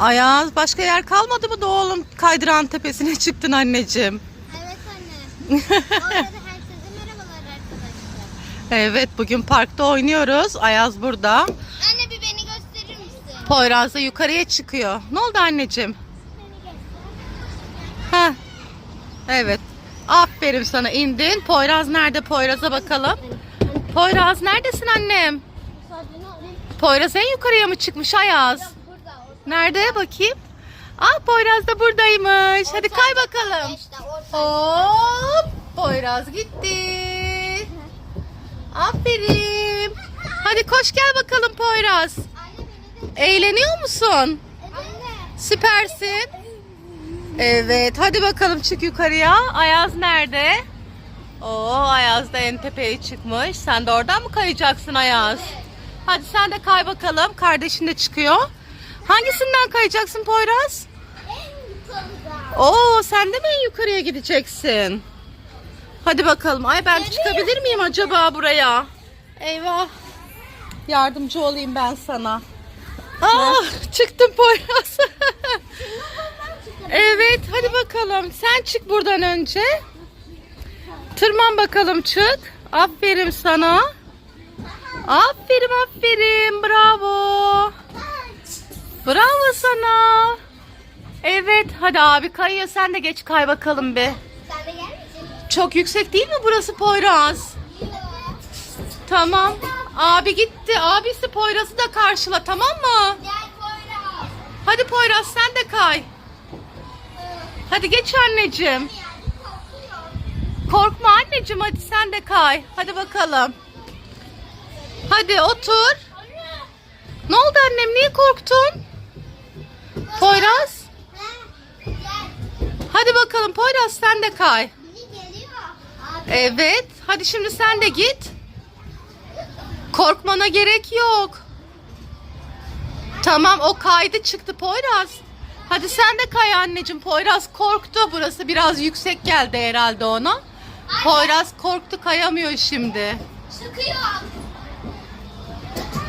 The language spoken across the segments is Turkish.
Ayaz başka yer kalmadı mı da oğlum kaydıran tepesine çıktın anneciğim. Evet anne. Orada herkese merhabalar arkadaşlar. Evet bugün parkta oynuyoruz. Ayaz burada. Anne bir beni gösterir misin? Poyraz da yukarıya çıkıyor. Ne oldu anneciğim? Ha. Evet. Aferin sana indin. Poyraz nerede? Poyraz'a bakalım. Poyraz neredesin annem? Poyraz en yukarıya mı çıkmış Ayaz? Nerede bakayım? Ah Poyraz da buradaymış. Hadi kay bakalım. Hop! Poyraz gitti. Aferin. Hadi koş gel bakalım Poyraz. Eğleniyor musun? Süpersin. Evet hadi bakalım çık yukarıya. Ayaz nerede? Oo Ayaz da en tepeye çıkmış. Sen de oradan mı kayacaksın Ayaz? Hadi sen de kay bakalım. Kardeşin de çıkıyor. Hangisinden kayacaksın Poyraz? Oo sen de mi en yukarıya gideceksin? Hadi bakalım. Ay ben çıkabilir miyim acaba buraya? Eyvah. Yardımcı olayım ben sana. Aa, çıktım Poyraz. evet hadi bakalım. Sen çık buradan önce. Tırman bakalım çık. Aferin sana. Aferin aferin. Bravo. Bravo sana. Evet hadi abi kayıyor sen de geç kay bakalım bir. Sen de gel misin? Çok yüksek değil mi burası Poyraz? Tamam. Abi gitti. Abisi Poyraz'ı da karşıla tamam mı? Gel Poyraz. Hadi Poyraz sen de kay. Hadi geç anneciğim. Korkma anneciğim hadi sen de kay. Hadi bakalım. Hadi otur. Ne oldu annem niye korktun? Poyraz. Hadi bakalım Poyraz sen de kay. Evet. Hadi şimdi sen de git. Korkmana gerek yok. Tamam o kaydı çıktı Poyraz. Hadi sen de kay anneciğim. Poyraz korktu. Burası biraz yüksek geldi herhalde ona. Poyraz korktu kayamıyor şimdi. Sıkıyor.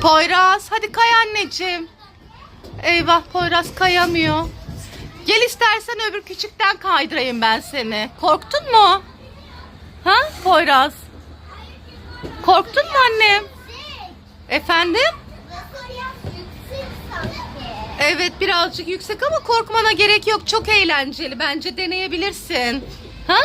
Poyraz hadi kay anneciğim. Eyvah Poyraz kayamıyor. Gel istersen öbür küçükten kaydırayım ben seni. Korktun mu? Ha Poyraz? Korktun mu annem? Efendim? Evet birazcık yüksek ama korkmana gerek yok. Çok eğlenceli. Bence deneyebilirsin. Ha?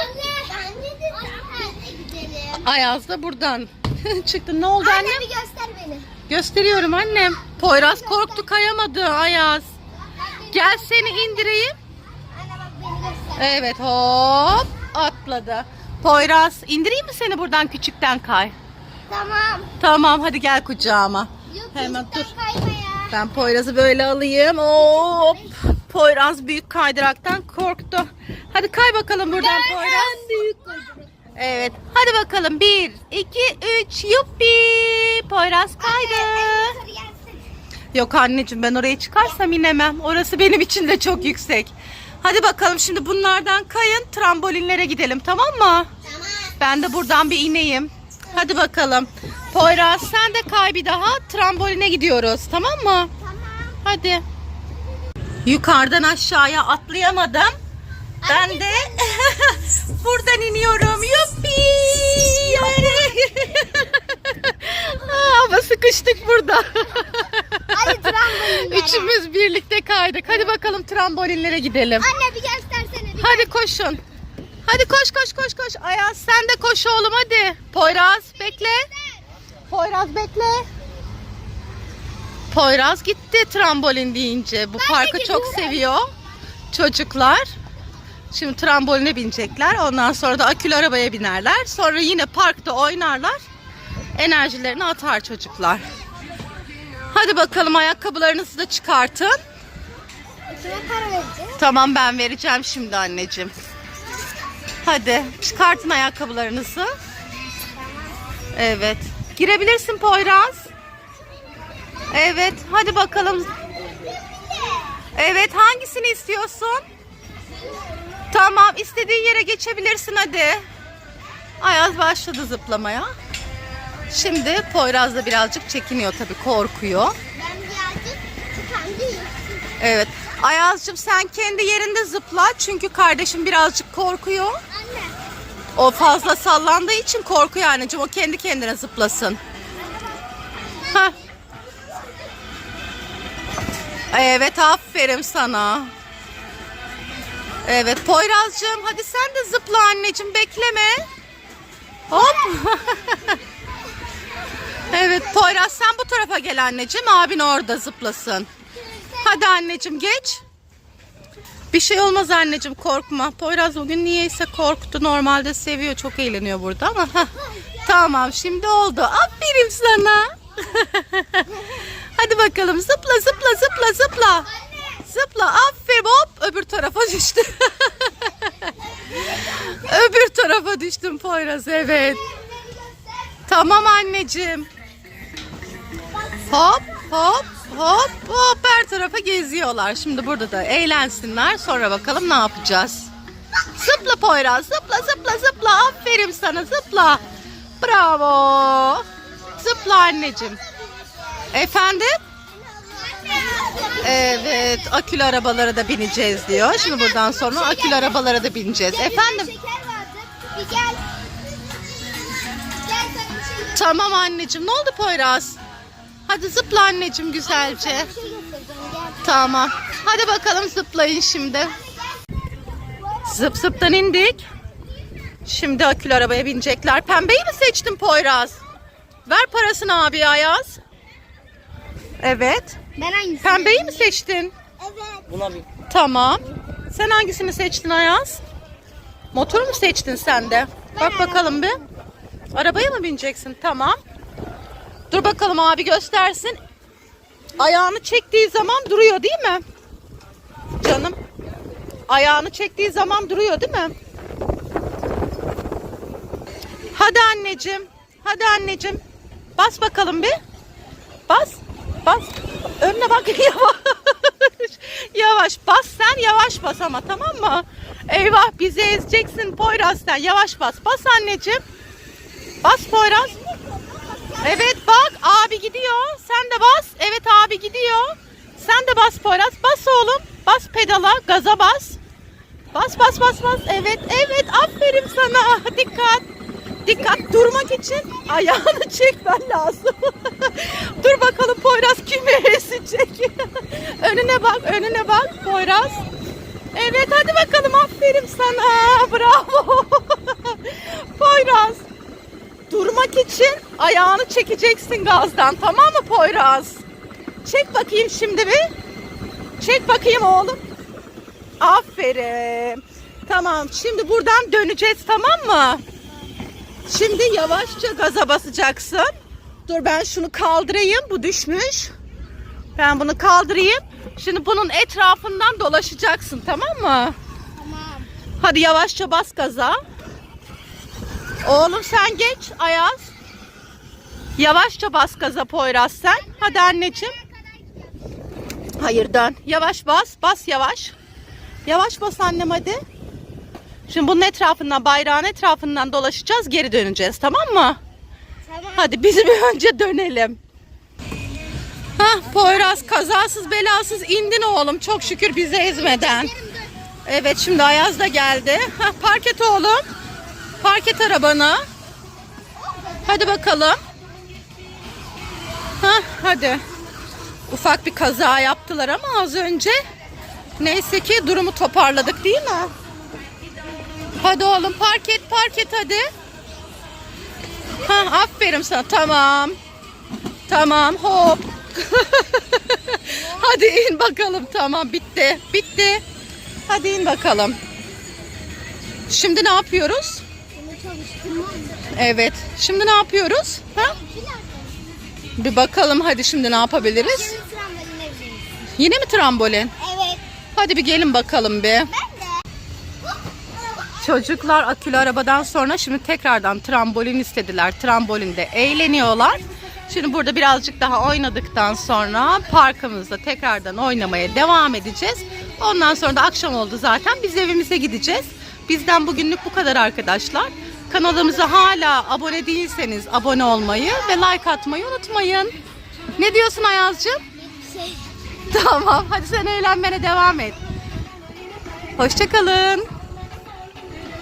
Ayaz da buradan çıktı. Ne oldu Anne annem? bir göster beni. Gösteriyorum annem. Poyraz korktu kayamadı Ayaz. Gel seni indireyim. Evet hop atladı. Poyraz indireyim mi seni buradan küçükten kay? Tamam. Tamam hadi gel kucağıma. Yok, Hemen dur. Ben Poyraz'ı böyle alayım. Hop. Poyraz büyük kaydıraktan korktu. Hadi kay bakalım buradan Poyraz. büyük koydum. Evet. Hadi bakalım. Bir, iki, üç. Yuppi. Poyraz kaydı. Yok anneciğim ben oraya çıkarsam inemem. Orası benim için de çok yüksek. Hadi bakalım şimdi bunlardan kayın. Trambolinlere gidelim tamam mı? Tamam. Ben de buradan bir ineyim. Hadi bakalım. Poyraz sen de kay bir daha. Tramboline gidiyoruz tamam mı? Tamam. Hadi. Yukarıdan aşağıya atlayamadım. Ben de buradan iniyorum. Yuppi! Ama sıkıştık burada. Hadi trambolinlere. Üçümüz birlikte kaydık. Hadi bakalım trambolinlere gidelim. Anne bir göstersene. Bir. Hadi koşun. Hadi koş koş koş koş. Ayaz sen de koş oğlum hadi. Poyraz bekle. Poyraz bekle. Poyraz gitti trambolin deyince. Bu parkı çok gidiyorum. seviyor çocuklar. Şimdi tramboline binecekler. Ondan sonra da akülü arabaya binerler. Sonra yine parkta oynarlar. Enerjilerini atar çocuklar. Hadi bakalım ayakkabılarınızı da çıkartın. Tamam ben vereceğim şimdi anneciğim. Hadi çıkartın ayakkabılarınızı. Evet. Girebilirsin Poyraz. Evet hadi bakalım. Evet hangisini istiyorsun? Tamam istediğin yere geçebilirsin hadi. Ayaz başladı zıplamaya. Şimdi Poyraz da birazcık çekiniyor tabii korkuyor. Ben birazcık tıkandım. Evet Ayaz'cığım sen kendi yerinde zıpla çünkü kardeşim birazcık korkuyor. Anne. O fazla sallandığı için korkuyor anneciğim. O kendi kendine zıplasın. Hah. Evet aferin sana. Evet Poyraz'cığım hadi sen de zıpla anneciğim bekleme. Hop. evet Poyraz sen bu tarafa gel anneciğim. Abin orada zıplasın. Hadi anneciğim geç. Bir şey olmaz anneciğim korkma. Poyraz bugün niyeyse korktu. Normalde seviyor. Çok eğleniyor burada ama. Tamam şimdi oldu. Aferin sana. Hadi bakalım zıpla zıpla zıpla zıpla. Zıpla aferin hop öbür tarafa düştü. öbür tarafa düştüm Poyraz evet. Tamam anneciğim. Hop hop hop hop her tarafa geziyorlar. Şimdi burada da eğlensinler. Sonra bakalım ne yapacağız. Zıpla Poyraz zıpla zıpla zıpla. Aferin sana zıpla. Bravo. Zıpla anneciğim. Efendim? Evet akülü arabalara da bineceğiz diyor. Şimdi buradan sonra akülü arabalara da bineceğiz. Efendim? şey Tamam anneciğim. Ne oldu Poyraz? Hadi zıpla anneciğim güzelce. Şey. Tamam. Hadi bakalım zıplayın şimdi. Zıp zıptan indik. Şimdi akülü arabaya binecekler. Pembeyi mi seçtin Poyraz? Ver parasını abi Ayaz. Evet. Ben hangisini? Pembeyi mi seçtin? Evet. Buna bir Tamam. Sen hangisini seçtin Ayaz? Motor mu seçtin sen de? Bak bakalım bir. Arabaya mı bineceksin? Tamam. Dur bakalım abi göstersin. Ayağını çektiği zaman duruyor değil mi? Canım. Ayağını çektiği zaman duruyor değil mi? Hadi anneciğim. Hadi anneciğim. Bas bakalım bir. Bas. Bas. Önüne bak yavaş. yavaş bas sen yavaş bas ama tamam mı? Eyvah bizi ezeceksin Poyraz sen. Yavaş bas. Bas anneciğim. Bas Poyraz. Evet bak abi gidiyor. Sen de bas. Evet abi gidiyor. Sen de bas Poyraz. Bas oğlum. Bas pedala. Gaza bas. Bas bas bas bas. Evet evet aferin sana. Dikkat. Dikkat durmak için ayağını çekmen lazım. Dur bakalım Poyraz kimi ezecek. önüne bak önüne bak Poyraz. Evet hadi bakalım aferin sana. Bravo. Poyraz. Durmak için ayağını çekeceksin gazdan tamam mı Poyraz? Çek bakayım şimdi bir. Çek bakayım oğlum. Aferin. Tamam şimdi buradan döneceğiz tamam mı? Şimdi yavaşça gaza basacaksın. Dur ben şunu kaldırayım. Bu düşmüş. Ben bunu kaldırayım. Şimdi bunun etrafından dolaşacaksın tamam mı? Tamam. Hadi yavaşça bas gaza. Oğlum sen geç Ayaz. Yavaşça bas gaza Poyraz sen. Hadi anneciğim. Hayır dön. Yavaş bas. Bas yavaş. Yavaş bas annem hadi. Şimdi bunun etrafından bayrağın etrafından dolaşacağız geri döneceğiz tamam mı? Tamam. Hadi biz bir önce dönelim. Hah Poyraz kazasız belasız indin oğlum çok şükür bizi ezmeden. Evet şimdi Ayaz da geldi. Hah, park et oğlum. Park et arabanı. Hadi bakalım. Hah, hadi. Ufak bir kaza yaptılar ama az önce. Neyse ki durumu toparladık değil mi? Hadi oğlum park et park et hadi. Ha, aferin sana tamam. Tamam hop. hadi in bakalım tamam bitti. Bitti. Hadi in bakalım. Şimdi ne yapıyoruz? Evet. Şimdi ne yapıyoruz? Ha? Bir bakalım hadi şimdi ne yapabiliriz? Yine mi trambolin? Evet. Hadi bir gelin bakalım bir. Ben. Çocuklar akülü arabadan sonra şimdi tekrardan trambolin istediler. Trambolinde eğleniyorlar. Şimdi burada birazcık daha oynadıktan sonra parkımızda tekrardan oynamaya devam edeceğiz. Ondan sonra da akşam oldu zaten. Biz evimize gideceğiz. Bizden bugünlük bu kadar arkadaşlar. Kanalımıza hala abone değilseniz abone olmayı ve like atmayı unutmayın. Ne diyorsun Ayaz'cığım? Şey, Tamam hadi sen eğlenmene devam et. Hoşçakalın.